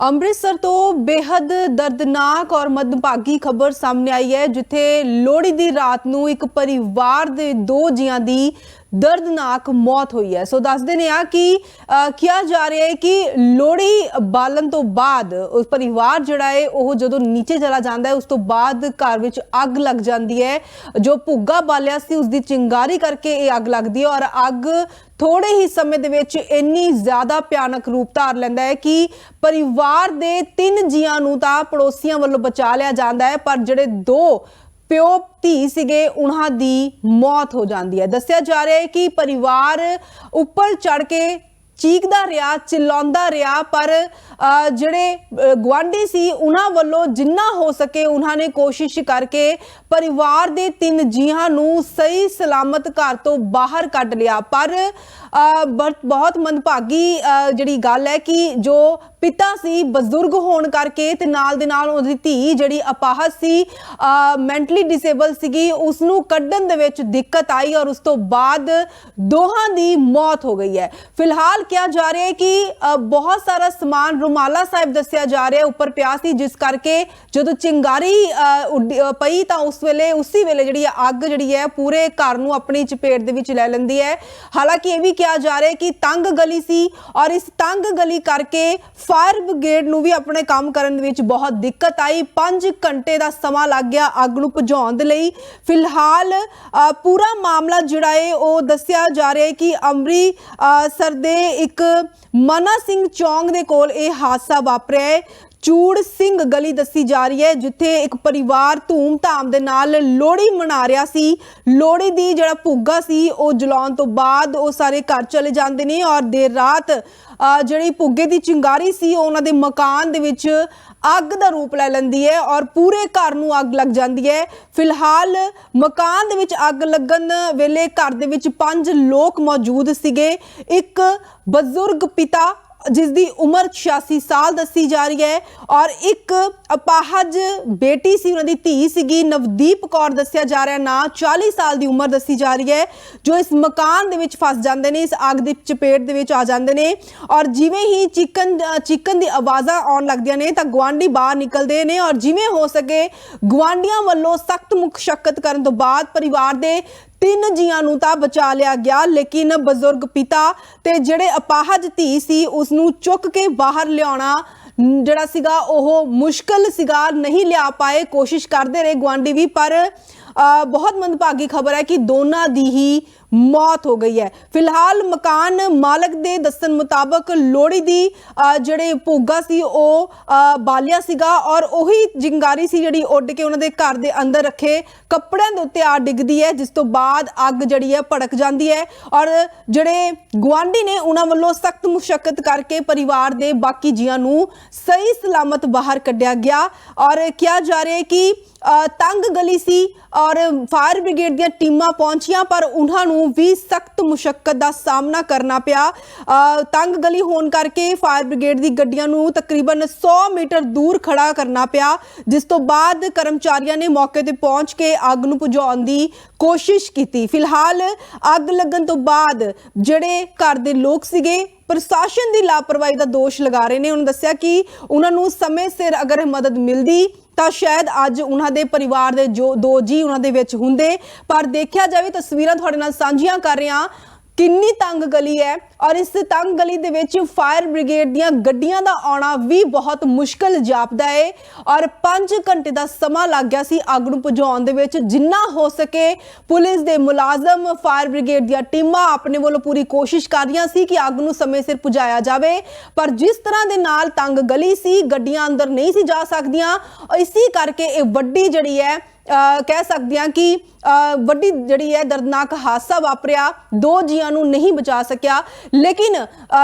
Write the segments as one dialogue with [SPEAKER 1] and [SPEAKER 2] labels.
[SPEAKER 1] ਅੰਮ੍ਰਿਤਸਰ ਤੋਂ ਬੇहद ਦਰਦਨਾਕ ਔਰ ਮਦਭਾਗੀ ਖਬਰ ਸਾਹਮਣੇ ਆਈ ਹੈ, ਜਿੱਥੇ ਲੋਹੜੀ ਦੀ ਰਾਤ ਨੂੰ ਇੱਕ ਪਰਿਵਾਰ ਦੇ ਦੋ ਜੀਆਂ ਦੀ ਦਰਦਨਾਕ ਮੌਤ ਹੋਈ ਹੈ। ਸੋ ਦੱਸਦੇ ਨੇ ਆ ਕਿ ਕਿਹਾ ਜਾ ਰਿਹਾ ਹੈ ਕਿ ਲੋਹੜੀ ਬਾਲਣ ਤੋਂ ਬਾਅਦ ਉਸ ਪਰਿਵਾਰ ਜਿਹੜਾ ਹੈ, ਉਹ ਜਦੋਂ ਨੀਚੇ ਚਲਾ ਜਾਂਦਾ ਹੈ, ਉਸ ਤੋਂ ਬਾਅਦ ਘਰ ਵਿੱਚ ਅੱਗ ਲੱਗ ਜਾਂਦੀ ਹੈ। ਜੋ ਭੁੱਗਾ ਬਾਲਿਆ ਸੀ, ਉਸ ਦੀ ਚਿੰਗਾਰੀ ਕਰਕੇ ਇਹ ਅੱਗ ਲੱਗਦੀ ਹੈ ਔਰ ਅੱਗ ਥੋੜੇ ਹੀ ਸਮੇਂ ਦੇ ਵਿੱਚ ਇੰਨੀ ਜ਼ਿਆਦਾ ਭਿਆਨਕ ਰੂਪ ਧਾਰ ਲੈਂਦਾ ਹੈ ਕਿ ਪਰਿਵਾਰ ਦੇ ਤਿੰਨ ਜੀਆਂ ਨੂੰ ਤਾਂ ਪੜੋਸੀਆਂ ਵੱਲੋਂ ਬਚਾ ਲਿਆ ਜਾਂਦਾ ਹੈ। ਪਰ ਜਿਹੜੇ ਦੋ ਪਿਓ ਧੀ ਸੀਗੇ, ਉਹਨਾਂ ਦੀ ਮੌਤ ਹੋ ਜਾਂਦੀ ਹੈ। ਦੱਸਿਆ ਜਾ ਰਿਹਾ ਹੈ ਕਿ ਪਰਿਵਾਰ ਉੱਪਰ ਚੜ ਕੇ ਚੀਕਦਾ ਰਿਹਾ ਚਿল্ਲਾਉਂਦਾ ਰਿਹਾ, ਪਰ ਜਿਹੜੇ ਅ, ਗੁਆਂਢੀ ਸੀ ਉਹਨਾਂ ਵੱਲੋਂ ਜਿੰਨਾ ਹੋ ਸਕੇ ਉਹਨਾਂ ਨੇ ਕੋਸ਼ਿਸ਼ ਕਰਕੇ ਪਰਿਵਾਰ ਦੇ ਤਿੰਨ ਜੀਆਂ ਨੂੰ ਸਹੀ ਸਲਾਮਤ ਘਰ ਤੋਂ ਬਾਹਰ ਕੱਢ ਲਿਆ। ਪਰ ਬਹੁਤ ਮੰਦਭਾਗੀ ਜਿਹੜੀ ਗੱਲ ਹੈ ਕਿ ਜੋ ਪਿਤਾ ਸੀ ਬਜ਼ੁਰਗ ਹੋਣ ਕਰਕੇ ਤੇ ਨਾਲ ਦੇ ਨਾਲ ਉਹਦੀ ਧੀ ਜਿਹੜੀ ਅਪਾਹਜ ਸੀ ਮੈਂਟਲੀ ਡਿਸੇਬਲ ਸੀਗੀ ਉਸ ਨੂੰ ਕੱਢਣ ਦੇ ਵਿੱਚ ਦਿੱਕਤ ਆਈ ਔਰ ਉਸ ਤੋਂ ਬਾਅਦ ਦੋਹਾਂ ਦੀ ਮੌਤ ਹੋ ਗਈ ਹੈ। ਫਿਲਹਾਲ ਕਿਹਾ ਜਾ ਰਿਹਾ ਹੈ ਕਿ ਅ, ਬਹੁਤ ਸਾਰਾ ਸਮਾਨ ਰੁਮਾਲਾ ਸਾਹਿਬ ਦੱਸਿਆ ਜਾ ਰਿਹਾ ਉੱਪਰ ਪਿਆ ਸੀ ਜਿਸ ਕਰਕੇ ਜਦੋਂ ਚਿੰਗਾਰੀ ਪਈ ਤਾਂ ਉਸ ਵੇਲੇ ਉਸੇ ਵੇਲੇ ਜਿਹੜੀ ਹੈ ਅੱਗ ਜਿਹੜੀ ਹੈ ਪੂਰੇ ਘਰ ਨੂੰ ਆਪਣੀ ਚਪੇਟ ਦੇ ਵਿੱਚ ਲੈ ਲੈਂਦੀ ਹੈ। ਹਾਲਾਂਕਿ ਇਹ ਵੀ ਕਿਹਾ ਜਾ ਰਿਹਾ ਕਿ ਤੰਗ ਗਲੀ ਸੀ ਔਰ ਇਸ ਤੰਗ ਗਲੀ ਕਰਕੇ ਫਾਇਰ ਬ੍ਰਿਗੇਡ ਨੂੰ ਵੀ ਆਪਣੇ ਕੰਮ ਕਰਨ ਦੇ ਵਿੱਚ ਬਹੁਤ ਦਿੱਕਤ ਆਈ। 5 ਘੰਟੇ ਦਾ ਸਮਾਂ ਲੱਗ ਗਿਆ ਅੱਗ ਨੂੰ ਭਜਾਉਣ ਦੇ ਲਈ। ਫਿਲਹਾਲ ਅ, ਪੂਰਾ ਮਾਮਲਾ ਜਿਹੜਾ ਹੈ ਉਹ ਦੱਸਿਆ ਜਾ ਰਿਹਾ ਹੈ ਕਿ ਅਮਰੀ ਅ, ਸਰ ਦੇ ਇੱਕ ਮਨਾ ਸਿੰਘ ਚੌਂਗ ਦੇ ਕੋਲ ਇਹ ਹਾਦਸਾ ਵਾਪਰਿਆ ਹੈ। ਚੂੜ ਸਿੰਘ ਗਲੀ ਦੱਸੀ ਜਾ ਰਹੀ ਹੈ, ਜਿੱਥੇ ਇੱਕ ਪਰਿਵਾਰ ਧੂਮ-ਧਾਮ ਦੇ ਨਾਲ ਲੋਹੜੀ ਮਨਾ ਰਿਹਾ ਸੀ। ਲੋਹੜੀ ਦੀ ਜਿਹੜਾ ਭੁੱਗਾ ਸੀ, ਉਹ ਜਲਾਉਣ ਤੋਂ ਬਾਅਦ ਉਹ ਸਾਰੇ ਘਰ ਚਲੇ ਜਾਂਦੇ ਨੇ ਔਰ ਦੇਰ ਰਾਤ ਜਿਹੜੀ ਭੁੱਗੇ ਦੀ ਚਿੰਗਾਰੀ ਸੀ, ਉਹ ਉਹਨਾਂ ਦੇ ਮਕਾਨ ਦੇ ਵਿੱਚ ਅੱਗ ਦਾ ਰੂਪ ਲੈ ਲੈਂਦੀ ਹੈ ਔਰ ਪੂਰੇ ਘਰ ਨੂੰ ਅੱਗ ਲੱਗ ਜਾਂਦੀ ਹੈ। ਫਿਲਹਾਲ ਮਕਾਨ ਦੇ ਵਿੱਚ ਅੱਗ ਲੱਗਣ ਵੇਲੇ ਘਰ ਦੇ ਵਿੱਚ ਪੰਜ ਲੋਕ ਮੌਜੂਦ ਸੀਗੇ। ਇੱਕ ਬਜ਼ੁਰਗ ਪਿਤਾ ਜਿਸ ਦੀ ਉਮਰ 86 ਸਾਲ ਦੱਸੀ ਜਾ ਰਹੀ ਹੈ ਔਰ ਇੱਕ ਅਪਾਹਜ ਬੇਟੀ ਸੀ, ਉਹਨਾਂ ਦੀ ਧੀ ਸੀਗੀ। ਨਵਦੀਪ ਕੌਰ ਦੱਸਿਆ ਜਾ ਰਿਹਾ ਨਾ 40 ਸਾਲ ਦੀ ਉਮਰ ਦੱਸੀ ਜਾ ਰਹੀ ਹੈ, ਜੋ ਇਸ ਮਕਾਨ ਦੇ ਵਿੱਚ ਫਸ ਜਾਂਦੇ ਨੇ, ਇਸ ਅੱਗ ਦੀ ਚਪੇਟ ਦੇ ਵਿੱਚ ਆ ਜਾਂਦੇ ਨੇ ਔਰ ਜਿਵੇਂ ਹੀ ਚਿਕਨ ਚਿਕਨ ਦੀ ਆਵਾਜ਼ਾਂ ਆਉਣ ਲੱਗਦੀਆਂ ਨੇ ਤਾਂ ਗਵਾਂਢੀ ਬਾਹਰ ਨਿਕਲਦੇ ਨੇ ਔਰ ਜਿਵੇਂ ਹੋ ਸਕੇ ਗਵਾਂਢੀਆਂ ਵੱਲੋਂ ਸਖਤ ਮੁਸ਼ਕਲ ਕਰਨ ਤੋਂ ਬਾਅਦ ਪਰਿਵਾਰ ਦੇ ਤਿੰਨ ਜੀਆਂ ਨੂੰ ਤਾਂ ਬਚਾ ਲਿਆ ਗਿਆ, ਲੇਕਿਨ ਬਜ਼ੁਰਗ ਪਿਤਾ ਤੇ ਜਿਹੜੇ ਅਪਾਹਜ ਧੀ ਸੀ ਉਸ ਨੂੰ ਚੁੱਕ ਕੇ ਬਾਹਰ ਲਿਆਉਣਾ ਜਿਹੜਾ ਸੀਗਾ, ਉਹ ਮੁਸ਼ਕਲ ਸੀਗਾ, ਨਹੀਂ ਲਿਆ ਪਾਏ, ਕੋਸ਼ਿਸ਼ ਕਰਦੇ ਰਹੇ ਗਵਾਂਢੀ ਵੀ, ਪਰ ਬਹੁਤ ਮੰਦਭਾਗੀ ਖਬਰ ਹੈ ਕਿ ਦੋਨਾਂ ਦੀ ਹੀ ਮੌਤ ਹੋ ਗਈ ਹੈ। ਫਿਲਹਾਲ ਮਕਾਨ ਮਾਲਕ ਦੇ ਦੱਸਣ ਮੁਤਾਬਕ ਲੋਹੜੀ ਦੀ ਜਿਹੜੇ ਭੋਗਾ ਸੀ, ਉਹ ਬਾਲਿਆ ਸੀਗਾ ਔਰ ਉਹੀ ਜਿੰਗਾਰੀ ਸੀ ਜਿਹੜੀ ਉੱਡ ਕੇ ਉਹਨਾਂ ਦੇ ਘਰ ਦੇ ਅੰਦਰ ਰੱਖੇ। ਕੱਪੜਿਆਂ ਦੇ ਉੱਤੇ ਆ ਡਿੱਗਦੀ ਹੈ, ਜਿਸ ਤੋਂ ਬਾਅਦ ਅੱਗ ਜਿਹੜੀ ਹੈ ਭੜਕ ਜਾਂਦੀ ਹੈ ਔਰ ਜਿਹੜੇ ਗੁਆਂਢੀ ਨੇ ਉਹਨਾਂ ਵੱਲੋਂ ਸਖਤ ਮੁਸ਼ਕਲ ਕਰਕੇ ਪਰਿਵਾਰ ਦੇ ਬਾਕੀ ਜੀਆਂ ਨੂੰ ਸਹੀ ਸਲਾਮਤ ਬਾਹਰ ਕੱਢਿਆ ਗਿਆ। ਔਰ ਕਿਹਾ ਜਾ ਰਿਹਾ ਹੈ ਕਿ ਤੰਗ ਗਲੀ ਸੀ ਔਰ ਫਾਇਰ ਬ੍ਰਿਗੇਡ ਦੀਆਂ ਟੀਮਾਂ ਪਹੁੰਚੀਆਂ, ਪਰ ਉਹਨਾਂ ਨੂੰ ਵੀ ਸਖਤ ਮੁਸ਼ਕਲ ਦਾ ਸਾਹਮਣਾ ਕਰਨਾ ਪਿਆ। ਤੰਗ ਗਲੀ ਹੋਣ ਕਰਕੇ ਫਾਇਰ ਬ੍ਰਿਗੇਡ ਦੀ ਗੱਡੀਆਂ ਨੂੰ ਤਕਰੀਬਨ 100 ਮੀਟਰ ਦੂਰ ਖੜਾ ਕਰਨਾ ਪਿਆ, ਜਿਸ ਤੋਂ ਬਾਅਦ ਕਰਮਚਾਰੀਆਂ ਨੇ ਮੌਕੇ ਤੇ ਪਹੁੰਚ ਕੇ ਅੱਗ ਨੂੰ ਬੁਝਾਉਣ ਦੀ ਕੋਸ਼ਿਸ਼ ਕੀਤੀ। ਫਿਲਹਾਲ ਅੱਗ ਲੱਗਣ ਤੋਂ ਬਾਅਦ ਜਿਹੜੇ ਘਰ ਦੇ ਲੋਕ ਸੀਗੇ, ਪ੍ਰਸ਼ਾਸਨ ਦੀ ਲਾਪਰਵਾਹੀ ਦਾ ਦੋਸ਼ ਲਗਾ ਰਹੇ ਨੇ। ਉਹਨਾਂ ਦੱਸਿਆ ਕਿ ਉਹਨਾਂ ਨੂੰ ਸਮੇਂ ਸਿਰ ਅਗਰ ਮਦਦ ਮਿਲਦੀ ਤਾਂ ਸ਼ਾਇਦ ਅੱਜ ਉਹਨਾਂ ਦੇ ਪਰਿਵਾਰ ਦੇ ਜੋ ਦੋ ਜੀ ਉਹਨਾਂ ਦੇ ਵਿੱਚ ਹੁੰਦੇ, ਪਰ ਦੇਖਿਆ ਜਾਵੇ ਤਸਵੀਰਾਂ ਤੁਹਾਡੇ ਨਾਲ ਸਾਂਝੀਆਂ ਕਰ ਰਹੇ ਹਾਂ ਕਿੰਨੀ ਤੰਗ ਗਲੀ ਹੈ ਔਰ ਇਸ ਤੰਗ ਗਲੀ ਦੇ ਵਿੱਚ ਫਾਇਰ ਬ੍ਰਿਗੇਡ ਦੀਆਂ ਗੱਡੀਆਂ ਦਾ ਆਉਣਾ ਵੀ ਬਹੁਤ ਮੁਸ਼ਕਲ ਜਾਪਦਾ ਹੈ ਔਰ 5 ਘੰਟੇ ਦਾ ਸਮਾਂ ਲੱਗ ਗਿਆ ਸੀ ਅੱਗ ਨੂੰ ਬੁਝਾਉਣ ਦੇ ਵਿੱਚ। ਜਿੰਨਾ ਹੋ ਸਕੇ ਪੁਲਿਸ ਦੇ ਮੁਲਾਜ਼ਮ, ਫਾਇਰ ਬ੍ਰਿਗੇਡ ਦੀਆਂ ਟੀਮਾਂ ਆਪਣੇ ਵੱਲੋਂ ਪੂਰੀ ਕੋਸ਼ਿਸ਼ ਕਰ ਰਹੀਆਂ ਸੀ ਕਿ ਅੱਗ ਨੂੰ ਸਮੇਂ ਸਿਰ ਬੁਝਾਇਆ ਜਾਵੇ। ਪਰ ਜਿਸ ਤਰ੍ਹਾਂ ਦੇ ਨਾਲ ਤੰਗ ਗਲੀ ਸੀ, ਗੱਡੀਆਂ ਅੰਦਰ ਨਹੀਂ ਸੀ ਜਾ ਸਕਦੀਆਂ, ਇਸੇ ਕਰਕੇ ਇਹ ਵੱਡੀ ਜਿਹੜੀ ਹੈ ਕਹਿ ਸਕਦੇ ਹਾਂ ਕਿ ਵੱਡੀ ਜਿਹੜੀ ਹੈ ਦਰਦਨਾਕ ਹਾਦਸਾ ਵਾਪਰਿਆ, ਦੋ ਜੀਆਂ ਨੂੰ ਨਹੀਂ ਬਚਾ ਸਕਿਆ। ਲੇਕਿਨ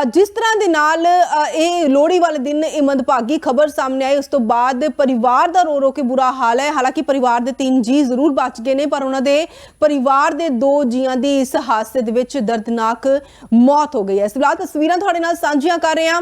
[SPEAKER 1] ਜਿਸ ਤਰ੍ਹਾਂ ਦੇ ਨਾਲ ਇਹ ਲੋਹੜੀ ਵਾਲੇ ਦਿਨ ਇਹ ਮੰਦਭਾਗੀ ਖਬਰ ਸਾਹਮਣੇ ਆਈ, ਉਸ ਤੋਂ ਬਾਅਦ ਪਰਿਵਾਰ ਦਾ ਰੋ ਰੋ ਕੇ ਬੁਰਾ ਹਾਲ ਹੈ। ਹਾਲਾਂਕਿ ਪਰਿਵਾਰ ਦੇ ਤਿੰਨ ਜੀ ਜ਼ਰੂਰ ਬਚ ਗਏ ਨੇ, ਪਰ ਉਹਨਾਂ ਦੇ ਪਰਿਵਾਰ ਦੇ ਦੋ ਜੀਆਂ ਦੀ ਇਸ ਹਾਦਸੇ ਦੇ ਵਿੱਚ ਦਰਦਨਾਕ ਮੌਤ ਹੋ ਗਈ ਹੈ। ਇਸ ਤਸਵੀਰਾਂ ਤੁਹਾਡੇ ਨਾਲ ਸਾਂਝੀਆਂ ਕਰ ਰਹੇ ਹਾਂ।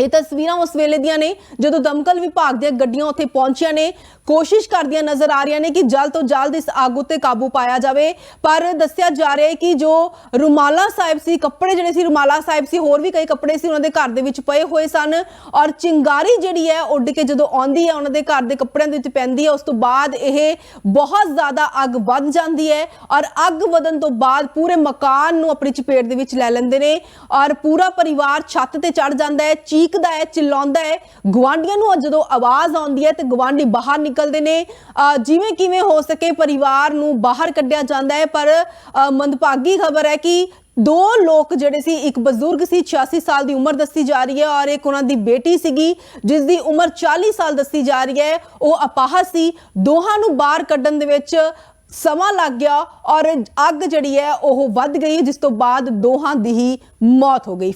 [SPEAKER 1] ਇਹ ਤਸਵੀਰਾਂ ਉਸ ਵੇਲੇ ਦੀਆਂ ਨੇ ਜਦੋਂ ਦਮਕਲ ਵਿਭਾਗ ਦੀਆਂ ਗੱਡੀਆਂ ਉੱਥੇ ਪਹੁੰਚੀਆਂ ਨੇ। ਕੋਸ਼ਿਸ਼ ਕਰਦੀਆਂ ਨਜ਼ਰ ਆ ਰਹੀਆਂ ਨੇ ਕਿ ਜਲਦ ਤੋਂ ਜਲਦ ਇਸ ਅੱਗ ਉੱਤੇ ਕਾਬੂ ਪਾਇਆ ਜਾਵੇ। ਪਰ ਦੱਸਿਆ ਜਾ ਰਿਹਾ ਹੈ ਕਿ ਜੋ ਰੁਮਾਲਾ ਸਾਹਿਬ ਸੀ, ਕੱਪੜੇ ਜਿਹੜੇ ਸੀ, ਰੁਮਾਲਾ ਸਾਹਿਬ ਸੀ, ਹੋਰ ਵੀ ਕਈ ਕੱਪੜੇ ਸੀ ਉਹਨਾਂ ਦੇ ਘਰ ਦੇ ਵਿੱਚ ਪਏ ਹੋਏ ਸਨ। ਔਰ ਚਿੰਗਾਰੀ ਜਿਹੜੀ ਹੈ ਉੱਡ ਕੇ ਜਦੋਂ ਆਉਂਦੀ ਹੈ, ਉਹਨਾਂ ਦੇ ਘਰ ਦੇ ਕੱਪੜਿਆਂ ਦੇ ਵਿੱਚ ਪੈਂਦੀ ਹੈ, ਉਸ ਤੋਂ ਬਾਅਦ ਇਹ ਬਹੁਤ ਜ਼ਿਆਦਾ ਅੱਗ ਵੱਧ ਜਾਂਦੀ ਹੈ ਔਰ ਅੱਗ ਵਧਣ ਤੋਂ ਬਾਅਦ ਪੂਰੇ ਮਕਾਨ ਨੂੰ ਆਪਣੀ ਚਪੇਟ ਦੇ ਵਿੱਚ ਲੈ ਲੈਂਦੇ ਨੇ ਔਰ ਪੂਰਾ ਪਰਿਵਾਰ ਛੱਤ ਤੇ ਚੜ ਜਾਂਦਾ ਹੈ। ਚੀਕ ਚੀਕਦਾ ਹੈ ਚਿল্ਲਾਉਂਦਾ ਹੈ। ਗਵਾਂਡੀਆਂ ਨੂੰ ਜਦੋਂ ਆਵਾਜ਼ ਆਉਂਦੀ ਹੈ ਤੇ ਗਵਾਂਡੀ ਬਾਹਰ ਨਿਕਲਦੇ ਨੇ ਅਹ ਜਿਵੇਂ ਕਿਵੇਂ ਹੋ ਸਕੇ ਪਰਿਵਾਰ ਨੂੰ ਬਾਹਰ ਕੱਢਿਆ ਜਾਂਦਾ ਹੈ, ਪਰ ਮੰਦਭਾਗੀ ਖਬਰ ਹੈ ਕਿ ਦੋ ਲੋਕ ਜਿਹੜੇ ਸੀ, ਇੱਕ ਬਜ਼ੁਰਗ ਸੀ 86 ਸਾਲ ਦੀ ਉਮਰ ਦੱਸੀ ਜਾ ਰਹੀ ਹੈ ਔਰ ਇੱਕ ਉਹਨਾਂ ਦੀ ਬੇਟੀ ਸੀਗੀ, ਜਿਸ ਦੀ ਉਮਰ 40 ਸਾਲ ਦੱਸੀ ਜਾ ਰਹੀ ਹੈ। ਉਹ ਅਪਾਹਜ ਸੀ। ਦੋਹਾਂ ਨੂੰ ਬਾਹਰ ਕੱਢਣ ਦੇ ਵਿੱਚ ਸਮਾਂ ਲੱਗ ਗਿਆ ਔਰ ਅੱਗ ਜਿਹੜੀ ਹੈ ਉਹ ਵੱਧ ਗਈ, ਜਿਸ ਤੋਂ ਬਾਅਦ ਦੋਹਾਂ ਦੀ ਹੀ ਮੌਤ ਹੋ ਗਈ।